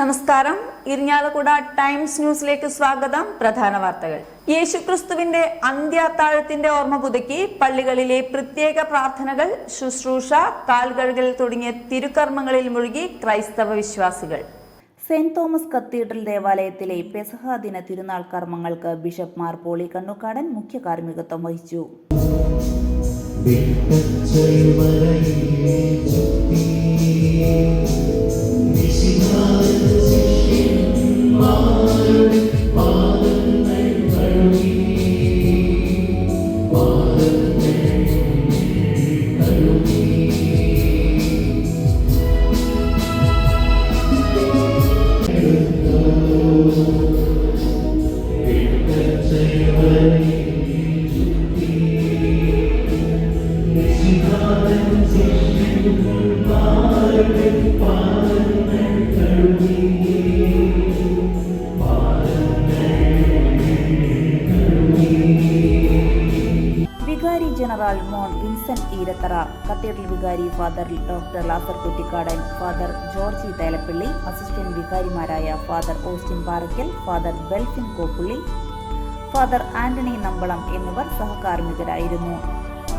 നമസ്കാരം. ഇരിഞ്ഞാലക്കുട ടൈംസ് ന്യൂസിലേക്ക് സ്വാഗതം. പ്രധാന വാർത്തകൾ. യേശുക്രിസ്തുവിന്റെ അന്ത്യാത്താഴത്തിന്റെ ഓർമ്മ പുതുക്കി. പള്ളികളിലെ പ്രത്യേക പ്രാർത്ഥനകൾ ശുശ്രൂഷ കാൽകഴുകൽ തുടങ്ങിയ തിരുക്കർമ്മങ്ങളിൽ മുഴുകി ക്രൈസ്തവ വിശ്വാസികൾ. സെന്റ് തോമസ് കത്തീഡ്രൽ ദേവാലയത്തിലെ പെസഹ ദിന തിരുനാൾ കർമ്മങ്ങൾക്ക് ബിഷപ്പ് മാർ പോളി കണ്ണുക്കാടൻ മുഖ്യ കാർമ്മികത്വം വഹിച്ചു. വികാരി ജനറൽ മോൺ വിൻസെന്റ് ഈരത്തറ കത്തീഡ്രൽ വികാരി father doctor Lazar Kuttikkadan father Georgy Thelappally assistant വികാരിമാരായ father Austin Parakkal father Belfin Koppully father Antony Nambalam എന്നിവർ സഹകാർമ്മികരായിരുന്നു.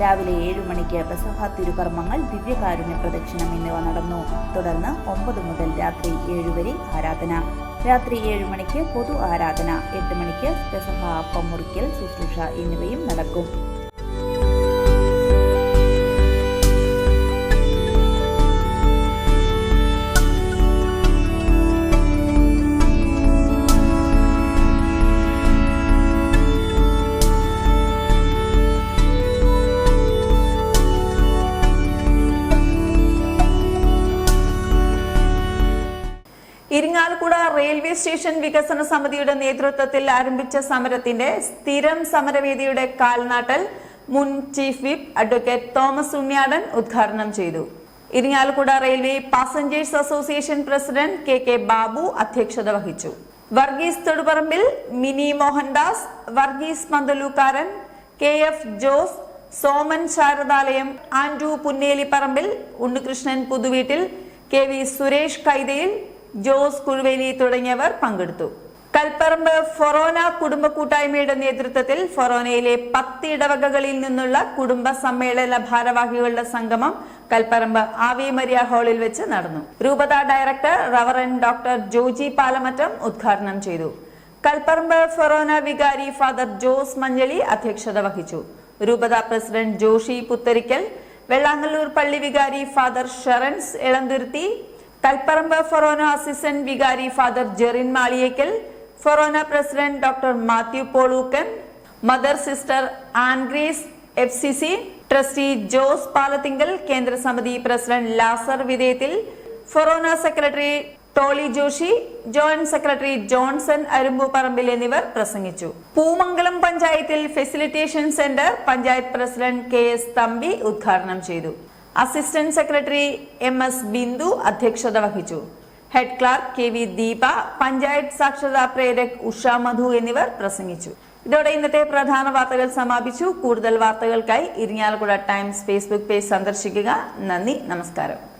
രാവിലെ ഏഴു മണിക്ക് പെസഹ തിരുകർമ്മങ്ങൾ ദിവ്യകാരുണ്യ പ്രദക്ഷിണം എന്നിവ നടന്നു. തുടർന്ന് ഒമ്പത് മുതൽ രാത്രി ഏഴ് വരെ ആരാധന. രാത്രി ഏഴ് മണിക്ക് പൊതു ആരാധന എട്ട് മണിക്ക് പെസഹ അപ്പം മുറിക്കൽ ശുശ്രൂഷ എന്നിവയും നടക്കും. ഇരിങ്ങാലക്കുട റെയിൽവേ സ്റ്റേഷൻ വികസന സമിതിയുടെ നേതൃത്വത്തിൽ ആരംഭിച്ച സമരത്തിന്റെ സ്ഥിരം സമരവേദിയുടെ കാൽനാട്ടൽ മുൻ chief whip advocate Thomas Unniyadan ഉദ്ഘാടനം ചെയ്തു. Irinjalakuda railway passengers association president K K Babu അധ്യക്ഷത വഹിച്ചു. Varghese Thoduparambil Mini Mohandas Varghese Mandalookkaran K F Jose Soman Saradalayam Andrew Punnelipparambil Unnikrishnan Puthuveettil K V Suresh Kaithayil Jose Kuzhuveli തുടങ്ങിയവർ പങ്കെടുത്തു. കൽപ്പറമ്പ് ഫൊറോന കുടുംബ കൂട്ടായ്മയുടെ നേതൃത്വത്തിൽ ഫൊറോനയിലെ പത്ത് ഇടവകകളിൽ നിന്നുള്ള കുടുംബ സമ്മേളന ഭാരവാഹികളുടെ സംഗമം കൽപ്പറമ്പ് ആവിമരിയ ഹാളിൽ വെച്ച് നടന്നു. രൂപത director reverend doctor Joji Palamattam ഉദ്ഘാടനം ചെയ്തു. കൽപ്പറമ്പ് ഫൊറോന വികാരി ഫാദർ ജോസ് മഞ്ഞളി അധ്യക്ഷത വഹിച്ചു. രൂപത പ്രസിഡന്റ് ജോഷി പുത്തരിക്കൽ വെള്ളാങ്ങല്ലൂർ പള്ളി വികാരി father Sherins Elanthuruthy Kalparambu forane assistant വികാരി father Jerin Maliyekkal forane president doctor Mathew Polookkan mother sister Angrees F C C trustee Jose Palathinkal കേന്ദ്ര സമിതി president Lazar Vidheyathil forane secretary Tolly Joshy joint secretary Johnson Arumbu Parambil എന്നിവർ പ്രസംഗിച്ചു. പൂമംഗലം പഞ്ചായത്തിൽ facilitation centre panchayat president K S Thampi ഉദ്ഘാടനം ചെയ്തു. Assistant secretary M S Bindu അധ്യക്ഷത വഹിച്ചു. Head clerk K V Deepa panchayat സാക്ഷരതാ പ്രേരക് ഉഷ മധു എന്നിവർ പ്രസംഗിച്ചു. ഇതോടെ ഇന്നത്തെ പ്രധാന വാർത്തകൾ സമാപിച്ചു. കൂടുതൽ വാർത്തകൾക്കായി ഇരിങ്ങാലക്കുട ടൈംസ് ഫേസ്ബുക്ക് പേജ് സന്ദർശിക്കുക. നന്ദി നമസ്കാരം.